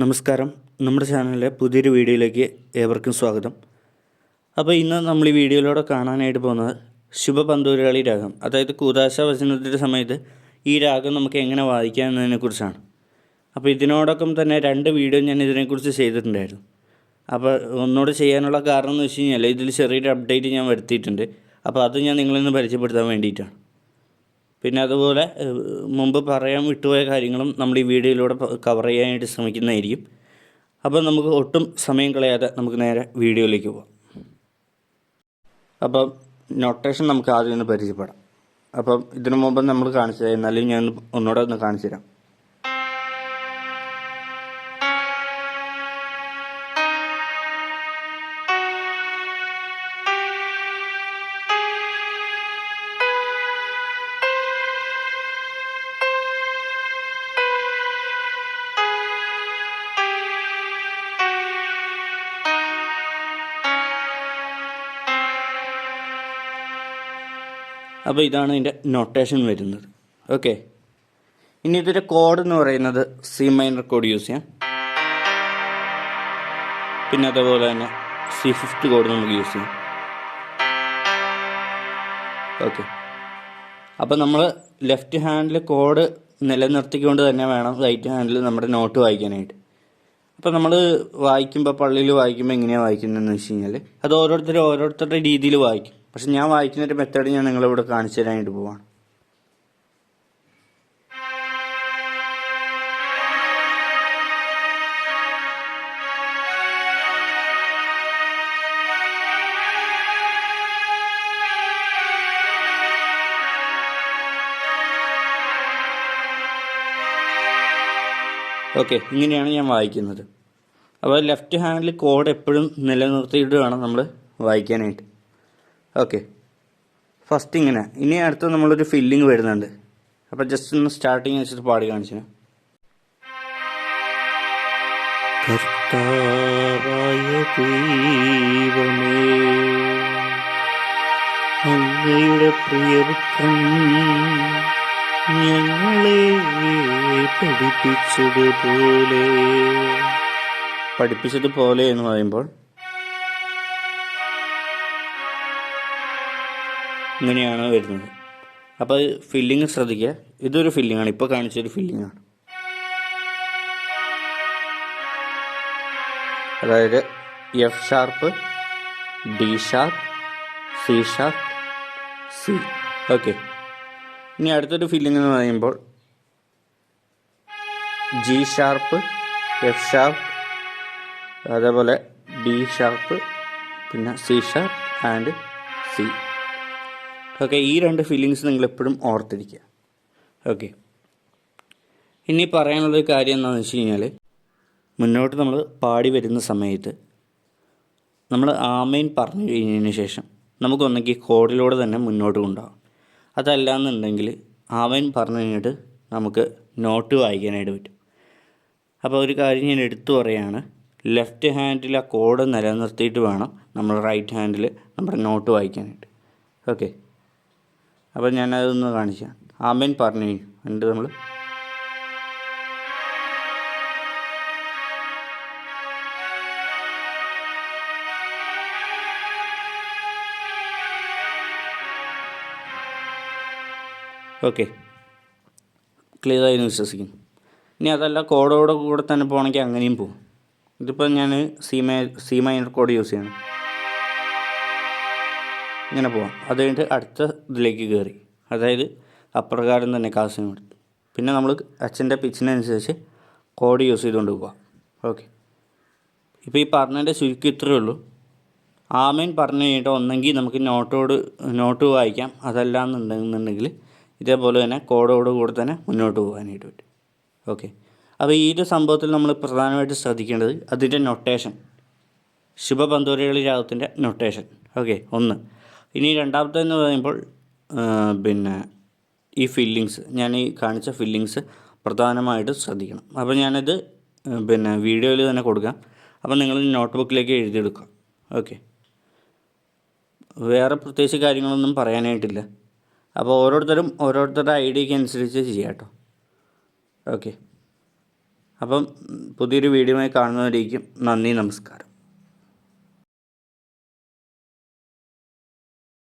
നമസ്കാരം. നമ്മുടെ ചാനലിലെ പുതിയൊരു വീഡിയോയിലേക്ക് ഏവർക്കും സ്വാഗതം. അപ്പോൾ ഇന്ന് നമ്മൾ ഈ വീഡിയോയിലൂടെ കാണാനായിട്ട് പോകുന്നത് ശുഭപന്തൂരാളി രാഗം അതായത് കൂതാശ വചനത്തിന്റെ സമയത്ത് ഈ രാഗം നമുക്ക് എങ്ങനെ വായിക്കാം എന്നതിനെക്കുറിച്ചാണ് അപ്പോൾ ഇതിനോടൊപ്പം തന്നെ രണ്ട് വീഡിയോ ഞാൻ ഇതിനെക്കുറിച്ച് ചെയ്തിട്ടുണ്ടായിരുന്നു. അപ്പോൾ ഒന്നുകൂടെ ചെയ്യാനുള്ള കാരണം എന്ന് വെച്ച് കഴിഞ്ഞാൽ ഇതിൽ ചെറിയൊരു അപ്ഡേറ്റ് ഞാൻ വരുത്തിയിട്ടുണ്ട്. അപ്പോൾ അത് ഞാൻ നിങ്ങളിന്ന് പരിചയപ്പെടുത്താൻ വേണ്ടിയിട്ടാണ്. പിന്നെ അതുപോലെ മുമ്പ് പറയാൻ വിട്ടുപോയ കാര്യങ്ങളും നമ്മൾ ഈ വീഡിയോയിലൂടെ കവർ ചെയ്യാനായിട്ട് ശ്രമിക്കുന്നതായിരിക്കും. അപ്പോൾ നമുക്ക് ഒട്ടും സമയം കളയാതെ നമുക്ക് നേരെ വീഡിയോയിലേക്ക് പോകാം അപ്പം നൊട്ടേഷൻ നമുക്ക് ആദ്യം ഒന്ന് പരിചയപ്പെടാം. അപ്പം ഇതിനു മുമ്പ് നമ്മൾ കാണിച്ചത് എന്നാലും ഞാൻ ഒന്ന് ഒന്നുകൂടെ ഒന്ന് കാണിച്ചു തരാം അപ്പോൾ ഇതാണ് ഇതിന്റെ നൊട്ടേഷൻ വരുന്നത്. ഓക്കെ ഇനി ഇതിന്റെ കോഡ് എന്ന് പറയുന്നത് സി മൈനർ കോഡ് യൂസ് ചെയ്യാം. പിന്നെ അതേപോലെ തന്നെ സി ഫിഫ്റ്റ് കോഡ് നമുക്ക് യൂസ് ചെയ്യാം. ഓക്കെ അപ്പോൾ നമ്മൾ ലെഫ്റ്റ് ഹാൻഡിൽ കോഡ് നിലനിർത്തിക്കൊണ്ട് തന്നെ വേണം റൈറ്റ് ഹാൻഡിൽ നമ്മുടെ നോട്ട് വായിക്കാനായിട്ട്. അപ്പോൾ നമ്മൾ വായിക്കുമ്പോൾ പള്ളിയിൽ വായിക്കുമ്പോൾ എങ്ങനെയാണ് വായിക്കുന്നതെന്ന് വെച്ച് കഴിഞ്ഞാൽ അത് ഓരോരുത്തർ ഓരോരുത്തരുടെ രീതിയിൽ വായിക്കും. പക്ഷെ ഞാൻ വായിക്കുന്ന ഒരു മെത്തേഡ് ഞാൻ നിങ്ങളിവിടെ കാണിച്ചു തരാനായിട്ട് പോവാണ്. ഓക്കെ ഇങ്ങനെയാണ് ഞാൻ വായിക്കുന്നത്. അപ്പോൾ ലെഫ്റ്റ് ഹാൻഡിൽ കോഡ് എപ്പോഴും നിലനിർത്തിയിട്ട് വേണം നമ്മൾ വായിക്കാനായിട്ട്. ഓക്കെ ഫസ്റ്റ് ഇങ്ങനെ. ഇനി അടുത്ത് നമ്മളൊരു ഫില്ലിങ് വരുന്നുണ്ട്. അപ്പോൾ ജസ്റ്റ് ഒന്ന് സ്റ്റാർട്ടിങ് വെച്ചിട്ട് പാടി കാണിച്ചു കർത്താവായ ദൈവമേ അങ്ങയുടെ പ്രിയപുത്രൻ ഞങ്ങളെ പഠിപ്പിച്ചതുപോലെ. പഠിപ്പിച്ചതുപോലെ എന്ന് പറയുമ്പോൾ ഇങ്ങനെയാണ് വരുന്നത്. അപ്പോൾ ഫില്ലിങ് ശ്രദ്ധിക്കുക. ഇതൊരു ഫില്ലിങ്ങാണ് ഇപ്പോൾ കാണിച്ചൊരു ഫില്ലിങ്ങാണ് അതായത് F sharp D sharp C sharp C okay ഇനി അടുത്തൊരു ഫില്ലിംഗ് എന്ന് പറയുമ്പോൾ ജി ഷാർപ്പ് എഫ് ഷാർപ്പ് അതേപോലെ ഡി ഷാർപ്പ് പിന്നെ C sharp and C okay ഈ രണ്ട് ഫീലിങ്സ് നിങ്ങൾ എപ്പോഴും ഓർത്തിരിക്കുക. ഓക്കെ ഇനി പറയാനുള്ളൊരു കാര്യം എന്താണെന്ന് വെച്ച് കഴിഞ്ഞാൽ മുന്നോട്ട് നമ്മൾ പാടി വരുന്ന സമയത്ത് നമ്മൾ ആമേൻ പറഞ്ഞു കഴിഞ്ഞതിന് ശേഷം നമുക്കൊന്നെങ്കിൽ കോഡിലൂടെ തന്നെ മുന്നോട്ട് കൊണ്ടുപോകാം. അതല്ല എന്നുണ്ടെങ്കിൽ ആമേൻ പറഞ്ഞു കഴിഞ്ഞിട്ട് നമുക്ക് നോട്ട് വായിക്കാനായിട്ട് പറ്റും. അപ്പോൾ ഒരു കാര്യം ഞാൻ എടുത്തു പറയുകയാണ് ലെഫ്റ്റ് ഹാൻഡിൽ ആ കോഡ് നിലനിർത്തിയിട്ട് വേണം നമ്മൾ റൈറ്റ് ഹാൻഡിൽ നമ്മുടെ നോട്ട് വായിക്കാനായിട്ട്. ഓക്കെ അപ്പോൾ ഞാനതൊന്ന് കാണിക്കാം. ആമേൻ പറഞ്ഞു എന്നിട്ട് നമ്മൾ ഓക്കെ. ക്ലിയർ ആയി വിശ്വസിക്കുന്നു. ഇനി അതല്ല കോഡോടെ കൂടെ തന്നെ പോകണമെങ്കിൽ അങ്ങനെയും പോകും ഇതിപ്പോൾ ഞാൻ സി മൈ സി മൈനർ കോഡ് യൂസ് ചെയ്യണം. ഇങ്ങനെ പോവാം. അത് കഴിഞ്ഞിട്ട് അടുത്ത ഇതിലേക്ക് കയറി. അതായത് അപ്രകാരം തന്നെ കാസിന് കൊടുത്തു പിന്നെ നമ്മൾ അച്ഛന്റെ പിച്ചിനനുസരിച്ച് കോഡ് യൂസ് ചെയ്തുകൊണ്ട് പോവാം. ഓക്കെ ഇപ്പോൾ ഈ പറഞ്ഞതിന്റെ ചുരുക്കം ഇത്രയേ ഉള്ളൂ. ആമേൻ പറഞ്ഞു കഴിഞ്ഞിട്ട് ഒന്നെങ്കിൽ നമുക്ക് നോട്ടോട് നോട്ട് വായിക്കാം. അതല്ല എന്നുണ്ടെന്നുണ്ടെങ്കിൽ ഇതേപോലെ തന്നെ കോഡോട് കൂടെ തന്നെ മുന്നോട്ട് പോകാനായിട്ട് പറ്റും. ഓക്കെ അപ്പോൾ ഈ ഒരു സംഭവത്തിൽ നമ്മൾ പ്രധാനമായിട്ട് ശ്രദ്ധിക്കേണ്ടത് അതിന്റെ നൊട്ടേഷൻ ശുഭബന്ധോരകളി രാഗത്തിന്റെ നൊട്ടേഷൻ ഓക്കെ ഒന്ന്. ഇനി രണ്ടാമത്തെന്ന് പറയുമ്പോൾ പിന്നെ ഈ ഫില്ലിങ്സ് ഞാൻ ഈ കാണിച്ച ഫില്ലിങ്സ് പ്രധാനമായിട്ട് ശ്രദ്ധിക്കണം. അപ്പോൾ ഞാനത് പിന്നെ വീഡിയോയിൽ തന്നെ കൊടുക്കാം. അപ്പോൾ നിങ്ങൾ നോട്ട് ബുക്കിലേക്ക് എഴുതിയെടുക്കുക. ഓക്കെ. വേറെ പ്രത്യേകിച്ച് കാര്യങ്ങളൊന്നും പറയാനായിട്ടില്ല. അപ്പോൾ ഓരോരുത്തരും ഓരോരുത്തരുടെ ഐഡിയക്ക് അനുസരിച്ച് ചെയ്യാം കേട്ടോ. ഓക്കെ. അപ്പം പുതിയൊരു വീഡിയോയുമായി കാണുന്നവരേക്കും നന്ദി നമസ്കാരം.